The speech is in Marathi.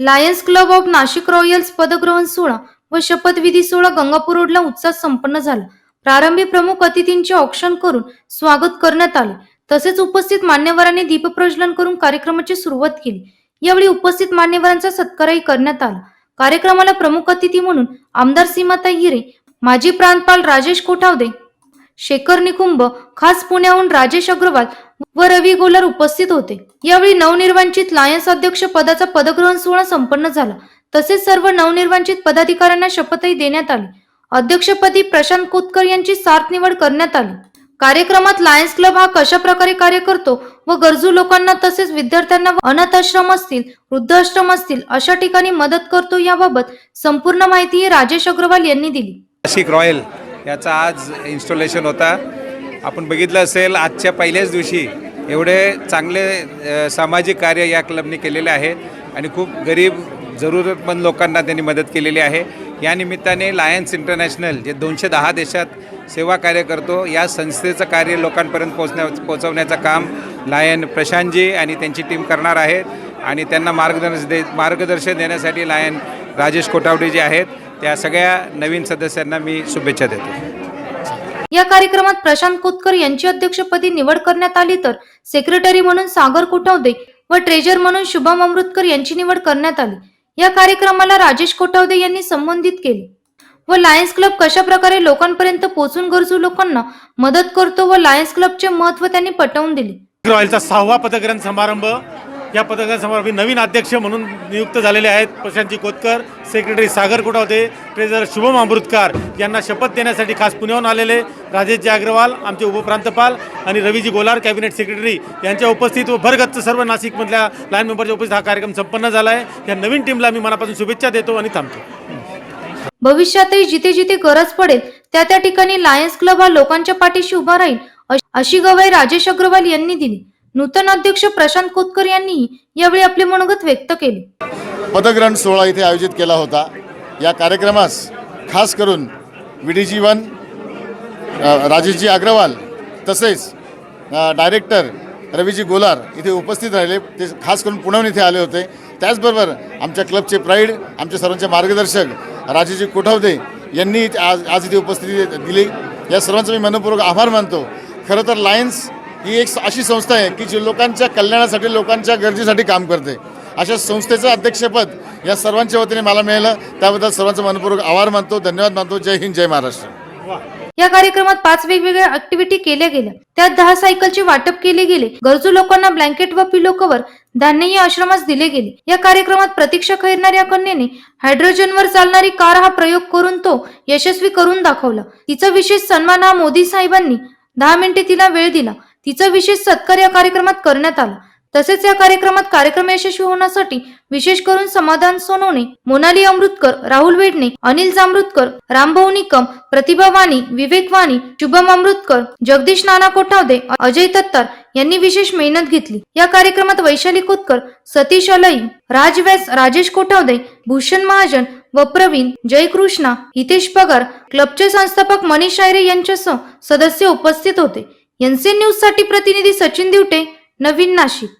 Lions Club of Nashik Royals पदग्रहण सोहळा व शपथविधी सोहळा गंगापूर रोडला उत्साहात संपन्न झाला. प्रारंभी प्रमुख अतिथींचे औक्षण करून स्वागत करण्यात आले. तसेच उपस्थित मान्यवरांनी दीपप्रज्वलन करून कार्यक्रमाची सुरुवात केली. यावेळी उपस्थित मान्यवरांचा सत्कारही करण्यात आला. कार्यक्रमाला प्रमुख अतिथी म्हणून आमदार सीमाता हिरे माजी प्रांतपाल राजेश कोठावदे शेखर निकुंभ खास पुण्याहून राजेश अग्रवाल व रवी गोलर उपस्थित होते. यावेळी नवनिर्वांचित लायन्स अध्यक्ष पदाचा पदग्रहण सोहळा संपन्न झाला. तसेच सर्व नवनिर्वांचित पदाधिकाऱ्यांना शपथही देण्यात आली. अध्यक्षपदी प्रशांत कोतकर यांची सार्थ निवड करण्यात आली. कार्यक्रमात लायन्स क्लब हा कशा प्रकारे कार्य करतो व गरजू लोकांना तसेच विद्यार्थ्यांना अनाथ आश्रम असतील वृद्धाश्रम असतील अशा ठिकाणी मदत करतो याबाबत संपूर्ण माहिती राजेश अग्रवाल यांनी दिली. रॉयल याचा आज इन्स्टॉलेशन होता. आपण बघितलं असेल आजच्या पहिल्याच दिवशी एवढे चांगले सामाजिक कार्य या क्लबने केलेले आहे आणि खूप गरीब जरूरतमंद लोकांना त्यांनी मदत केलेली आहे. या निमित्ताने लायन्स इंटरनॅशनल जे दोनशे दहा देशात सेवा कार्य करतो या संस्थेचं कार्य लोकांपर्यंत पोचण्या पोचवण्याचं काम लायन प्रशांतजी आणि त्यांची टीम करणार आहेत. आणि त्यांना मार्गदर्शन दे मार्गदर्शन देण्यासाठी लायन राजेश कोटावडे जे आहेत त्या सगळ्या नवीन सदस्यांना मी शुभेच्छा देतो. या कार्यक्रमात प्रशांत कोतकर यांची अध्यक्षपदी निवड करण्यात आली तर सेक्रेटरी म्हणून सागर कोटावदे व ट्रेजर म्हणून शुभम अमृतकर यांची निवड करण्यात आली. या कार्यक्रमाला राजेश कोटावदे यांनी संबोधित केले. व लायन्स क्लब कशा प्रकारे लोकांपर्यंत पोहोचून गरजू लोकांना मदत करतो व लायन्स क्लबचे महत्त्व त्यांनी पटवून दिले. रॉयलचा सहावा पदग्रहण समारंभ या पदग्रहण समारंभी नवीन अध्यक्ष म्हणून नियुक्त झालेले आहेत प्रशांतजी कोतकर सेक्रेटरी सागर कुटावते ट्रेझर शुभम अमृतकार यांना शपथ देण्यासाठी खास पुण्याहून आलेले राजेशजी अग्रवाल आमचे उपप्रांतपाल आणि रवीजी गोलार कॅबिनेट सेक्रेटरी यांच्या उपस्थित व भरगच्च सर्व नाशिकमधल्या लाईन मेंबरच्या उपस्थित हा कार्यक्रम संपन्न झाला आहे या नवीन टीमला मी मनापासून शुभेच्छा देतो आणि थांबतो. भविष्यातही जिथे जिथे गरज पडेल त्या त्या ठिकाणी लायन्स क्लब हा लोकांच्या पाठीशी उभा राहील अशी गवाही राजेश अग्रवाल यांनी दिली. नूतन अध्यक्ष प्रशांत कोतकर यांनी यावेळी आपले मनोगत व्यक्त केले. पदग्रहण सोहळा इथे आयोजित केला होता. या कार्यक्रमास खास करून V D G one Rajeshji Agrawal तसेच डायरेक्टर रवीजी गोलार इथे उपस्थित राहिले. ते खास करून पुण्याहून इथे आले होते. त्याचबरोबर आमच्या क्लबचे प्राईड आमच्या सर्वांचे मार्गदर्शक राजेजी कोठावदे यांनी आज आज इथे उपस्थिती दिली. या सर्वांचा मी मनपूर्वक आभार मानतो. खरं तर लायन्स ही एक अशी संस्था आहे की जी लोकांच्या कल्याणासाठी लोकांच्या गरजेसाठी काम करते. अशा संस्थेचं अध्यक्षपद या सर्वांच्या वतीने मला मिळालं. त्याबद्दल सर्वांचा मनपूर्वक आभार मानतो. धन्यवाद मानतो. जय हिंद जय महाराष्ट्र. या कार्यक्रमात पाच वेगवेगळ्या ऍक्टिव्हिटी केल्या गेल्या. त्यात दहा सायकलचे वाटप केले गेले. गरजू लोकांना ब्लँकेट व पिलो कव्हर धान्यही आश्रमास दिले गेले. या कार्यक्रमात प्रतीक्षा खैरनार या कन्येने हायड्रोजनवर चालणारी कार हा प्रयोग करून तो यशस्वी करून दाखवला. तिचा विशेष सन्मान हा मोदी साहेबांनी दहा मिनिटे तिला वेळ दिला. तिचा विशेष सत्कार या कार्यक्रमात करण्यात आला. तसेच या कार्यक्रमात कार्यक्रम यशस्वी होण्यासाठी विशेष करून समाधान सोनवणे मोनाली अमृतकर राहुल वेडणे अनिल जामृतकर रामभाऊ निकम प्रतिभा वाणी विवेक वाणी शुभम अमृतकर जगदीश नाना कोठावदे अजय तत्तार यांनी विशेष मेहनत घेतली. या कार्यक्रमात वैशाली कोतकर सतीश अलई राज व्यास राजेश कोठावदे भूषण महाजन व प्रवीण जयकृष्णा हितेश पगार क्लबचे संस्थापक मनीष आयरे यांच्यासह सदस्य उपस्थित होते. एनसी न्यूजसाठी प्रतिनिधी सचिन दिवटे नवीन नाशिक.